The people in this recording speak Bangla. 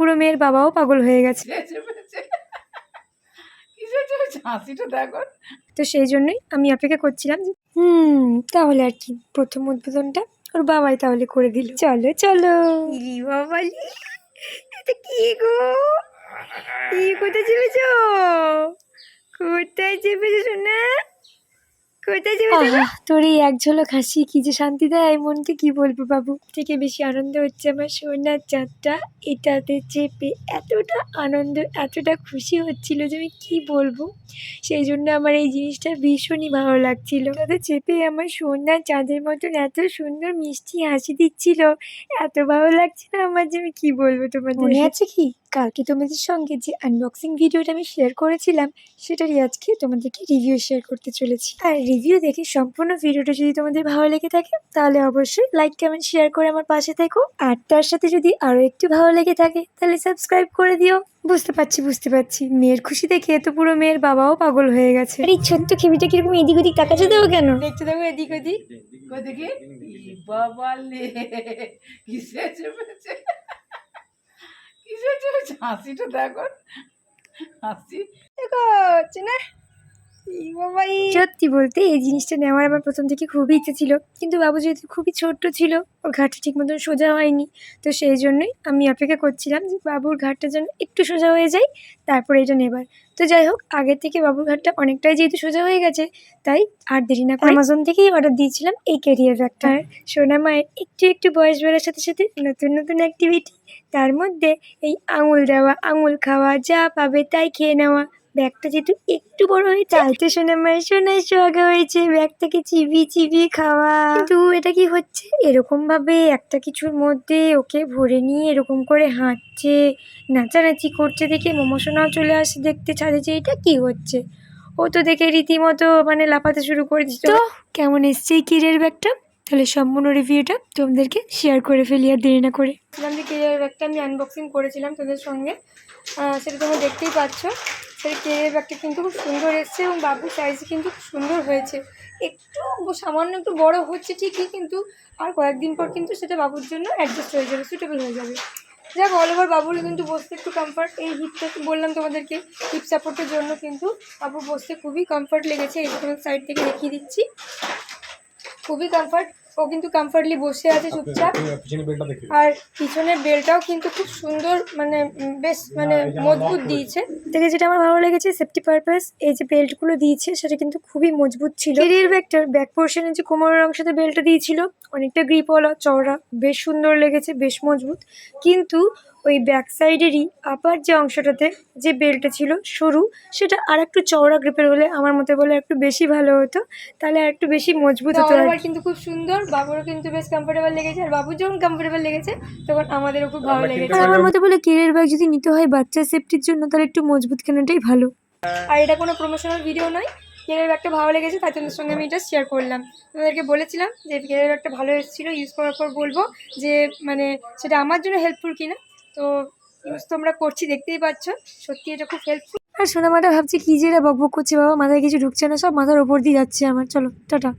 পুরো মেয়ের বাবাও পাগল হয়ে গেছে। তো সেই জন্যই আমি অপেক্ষা করছিলাম যে হুম তাহলে আর কি প্রথম উদ্বোধনটা ওর বাবাই তাহলে করে দিল। চলো চলো। বাবালি এটা কি গো? কোথায় চেপেছো কোথায় চেপেছো সোনা? কোথায় চেপেছো তোর? এই এক ঝলক হাসি কি যে শান্তি দেয় মনকে কি বলব বাবু? থেকে বেশি আনন্দ হচ্ছে আমার সোনার চাঁদটা। এটাতে চেপে এতটা আনন্দ এতটা খুশি হচ্ছিল যে আমি কি বলব? সেই জন্য আমার এই জিনিসটা ভীষণই ভালো লাগছিল। তাতে চেপে আমার সোনার চাঁদের মতন এত সুন্দর মিষ্টি হাসি দিচ্ছিল। এত ভালো লাগছিল আমার যে আমি কি বলব তোমাদের? মনে আছে কি? কালকে তোমাদের সঙ্গে যে আনবক্সিং ভিডিওটা আমি শেয়ার করেছিলাম সেটারই আজকে তোমাদেরকে রিভিউ শেয়ার করতে চলেছি। আর রিভিউ দেখে সম্পূর্ণ ভিডিওটা যদি তোমাদের ভালো লেগে থাকে তাহলে অবশ্যই লাইক কমেন্ট শেয়ার করে আমার পাশে থেকো। আর তার সাথে যদি আরও একটু ভালো লেগে থাকে তাহলে সাবস্ক্রাইব করে দিও। বুঝতে পারছি বুঝতে পারছি। মেয়ের খুশি দেখে তো পুরো মেয়ের বাবাও পাগল হয়ে গেছে। আর এই ছোট্ট খেমিটা কীরকম এদিক ওদিক তাকাচ্ছে দেবো কেন? দেখতে দেবো এদিক ওদিক। কই দেখি? ই বাবা লে কিসে চেপেছে কিসে চেপেছে হাসিটা দেখো। হাসি। দেখো চিনে? সত্যি বলতে এই জিনিসটা নেওয়ার আমার প্রথম থেকে খুবই ইচ্ছে ছিল। কিন্তু বাবু যেহেতু খুবই ছোট্ট ছিল ওর ঘাটটা ঠিক মতন সোজা হয়নি। তো সেই জন্যই আমি অপেক্ষা করছিলাম যে বাবুর ঘাটটা যেন একটু সোজা হয়ে যায় তারপরে এটা নেবার। তো যাই হোক আগের থেকে বাবুর ঘাটটা অনেকটাই যেহেতু সোজা হয়ে গেছে তাই আর দেরি না করে অ্যামাজন থেকেই অর্ডার দিয়েছিলাম এই ক্যারিয়ার ব্যাগটা আর সোনা মায়ের একটু একটু বয়স বাড়ার সাথে সাথে নতুন নতুন অ্যাক্টিভিটি তার মধ্যে এই আঙুল দেওয়া আঙুল খাওয়া যা পাবে তাই খেয়ে নেওয়া ব্যাগটা যেহেতু একটু বড় হয়ে চালতে শোনা মায়ের শোনায় সোহাগা হয়েছে ব্যাগটাকে চিবিয়ে চিবিয়ে খাওয়া। কিন্তু এটা কি হচ্ছে? এরকম ভাবে একটা কিছুর মধ্যে ওকে ভরে নিয়ে এরকম করে হাঁটছে নাচানাচি করছে দেখে মোমোশোনাও চলে আসে দেখতে ছাদে যে এটা কি হচ্ছে? ও তো দেখে রীতিমতো মানে লাফাতে শুরু করে তো কেমন এসছে এই কেরিয়ার ব্যাগটা? তাহলে সম্পূর্ণ রিভিউটা তোমাদেরকে শেয়ার করে ফেলি আর দেরি না করে। বলছিলাম যে কেরিয়ার ব্যাগটা আমি আনবক্সিং করেছিলাম তোদের সঙ্গে। সেটা তোমরা দেখতেই পাচ্ছ। সেই কেরিয়ার ব্যাগটা কিন্তু খুব সুন্দর এসছে এবং বাবুর সাইজে কিন্তু খুব সুন্দর হয়েছে। একটু সামান্য একটু বড় হচ্ছে ঠিকই, কিন্তু আর কয়েকদিন পর কিন্তু সেটা বাবুর জন্য অ্যাডজাস্ট হয়ে যাবে সুটেবল হয়ে যাবে। যাক অল ওভার বাবুর কিন্তু বসতে একটু কমফর্ট এই হিপটা বললাম তোমাদেরকে হিপ সাপোর্টের জন্য কিন্তু বাবুর বসতে খুবই কমফর্ট লেগেছে। এই সাইড থেকে দেখিয়ে দিচ্ছি। খুবই কমফর্ট ও কিন্তু কমফর্টলি বসে আছে চুপচাপ। আর পিছনের বেলটাও কিন্তু খুব সুন্দর মানে বেশ মানে মজবুত দিয়েছে। দেখে যেটা আমার ভালো লেগেছে সেফটি পারপাস এই যে বেল্টগুলো দিয়েছে সেটা কিন্তু খুবই মজবুত ছিল। এর ব্যাগটার ব্যাক পোর্শনে যে কোমরের অংশতে বেল্টটা দিয়েছিল অনেকটা গ্রিপওয়ালা চওড়া বেশ সুন্দর লেগেছে বেশ মজবুত। কিন্তু ওই ব্যাক সাইডেরই আপার যে অংশটাতে যে বেল্টটা ছিল সরু সেটা আর একটু চওড়া গ্রিপের হলে আমার মতে বলে একটু বেশি ভালো হতো। তাহলে আর একটু বেশি মজবুত হতো আর কিন্তু খুব সুন্দর বাবুরও কিন্তু বেশ কমফোর্টেবল লেগেছে আর বাবুর যখন কমফোর্টেবল লেগেছে তখন আমাদেরও খুব ভালো লেগেছে। আমার মতে বলে কেরিয়ার ব্যাগ যদি নিতে হয় বাচ্চার সেফটির জন্য তাহলে একটু মজবুত কেনাটাই ভালো। আর এটা কোনো প্রমোশনাল ভিডিও নয় কেরিয়ার ব্যাগটা ভালো লেগেছে, তাই তোমাদের সঙ্গে আমি এটা শেয়ার করলাম। তোমাদেরকে বলেছিলাম যে কেরিয়ার ব্যাগটা ভালো এসেছিল ইউজ করার পর বলব যে মানে সেটা আমার জন্য হেল্পফুল কিনা। তো ইউজ তো আমরা করছি, দেখতেই পাচ্ছ। সত্যি এটা খুব হেল্পফুল আর সোনামাটা ভাবছি, কি যে বকবক করছে বাবা, মাথায় কিছু ঢুকছে না, সব মাথার ওপর দিয়ে যাচ্ছে আমার। চলো, টাটা।